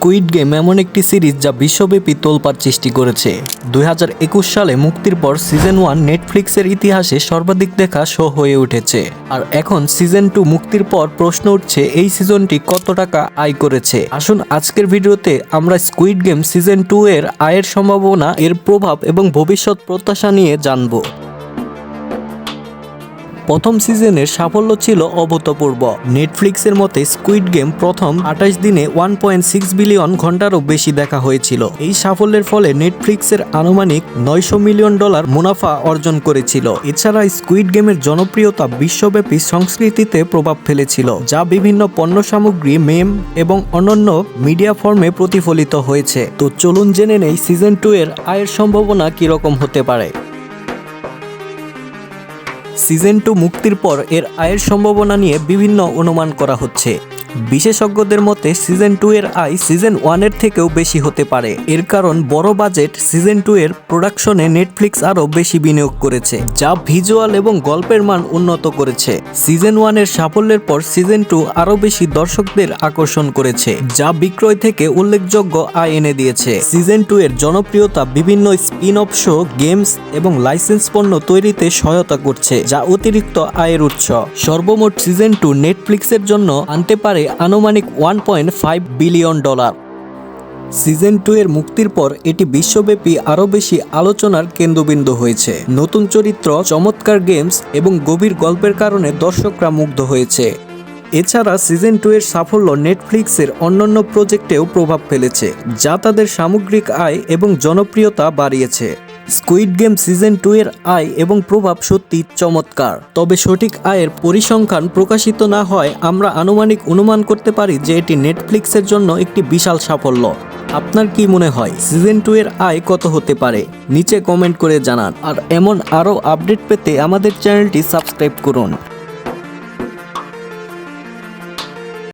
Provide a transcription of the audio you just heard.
Squid game এমন একটি series যা বিশ্বব্যাপী তোলপার সৃষ্টি করেছে। দু হাজার একুশ সালে মুক্তির পর সিজন ওয়ান নেটফ্লিক্সের ইতিহাসে সর্বাধিক দেখা শো হয়ে উঠেছে। আর এখন সিজন টু মুক্তির পর প্রশ্ন উঠছে, এই সিজনটি কত টাকা আয় করেছে? আসুন আজকের ভিডিওতে আমরা স্কুইড গেম সিজন টু এর আয়ের সম্ভাবনা, এর প্রভাব এবং ভবিষ্যৎ প্রত্যাশা নিয়ে জানব। প্রথম সিজনের সাফল্য ছিল অভূতপূর্ব। নেটফ্লিক্সের মতে স্কুইড গেম প্রথম আঠাশ দিনে ওয়ান পয়েন্ট সিক্স বিলিয়ন ঘন্টারও বেশি দেখা হয়েছিল। এই সাফল্যের ফলে নেটফ্লিক্সের আনুমানিক নয়শো মিলিয়ন ডলার মুনাফা অর্জন করেছিল। এছাড়া স্কুইড গেমের জনপ্রিয়তা বিশ্বব্যাপী সংস্কৃতিতে প্রভাব ফেলেছিল, যা বিভিন্ন পণ্য সামগ্রী মেম এবং অন্যান্য মিডিয়া ফর্মে প্রতিফলিত হয়েছে। তো চলুন জেনে নেই সিজন টু এর আয়ের সম্ভাবনা কীরকম হতে পারে। সিজন টু মুক্তির পর এর আয়ের সম্ভাবনা নিয়ে বিভিন্ন অনুমান করা হচ্ছে। বিশেষজ্ঞদের মতে সিজন টু এর আয় সিজন ওয়ানের থেকেও বেশি হতে পারে। এর কারণ, বড় বাজেট সিজন টু এর প্রোডাকশনে নেটফ্লিক্স আরও বেশি বিনিয়োগ করেছে, যা ভিজুয়াল এবং গল্পের মান উন্নত করেছে। সিজন ওয়ানের সাফল্যের পর সিজন টু আরও বেশি দর্শকদের আকর্ষণ করেছে, যা বিক্রয় থেকে উল্লেখযোগ্য আয় এনে দিয়েছে। সিজন টু এর জনপ্রিয়তা বিভিন্ন স্পিন অফ শো গেমস এবং লাইসেন্স পণ্য তৈরিতে সহায়তা করছে, যা অতিরিক্ত আয়ের উৎস। সর্বমোট সিজন টু নেটফ্লিক্সের জন্য আনতে পারে আনুমানিক one point five billion dollar season two এর মুক্তির পর এটি বিশ্বব্যাপী আরও বেশি আলোচনার কেন্দ্রবিন্দু হয়েছে। নতুন চরিত্র, চমৎকার গেমস এবং গভীর গল্পের কারণে দর্শকরা মুগ্ধ হয়েছে। এছাড়া সিজন টু এর সাফল্য নেটফ্লিক্সের অন্যান্য প্রজেক্টেও প্রভাব ফেলেছে, যা তাদের সামগ্রিক আয় এবং জনপ্রিয়তা বাড়িয়েছে। স্কুইড গেম সিজন টু এর আয় এবং প্রভাব সত্যি চমৎকার। তবে সঠিক আয়ের পরিসংখ্যান প্রকাশিত না হয়, আমরা আনুমানিক অনুমান করতে পারি যে এটি নেটফ্লিক্সের জন্য একটি বিশাল সাফল্য। আপনার কি মনে হয় সিজন টু এর আয় কত হতে পারে? নিচে কমেন্ট করে জানান। আর এমন আরও আপডেট পেতে আমাদের চ্যানেলটি সাবস্ক্রাইব করুন।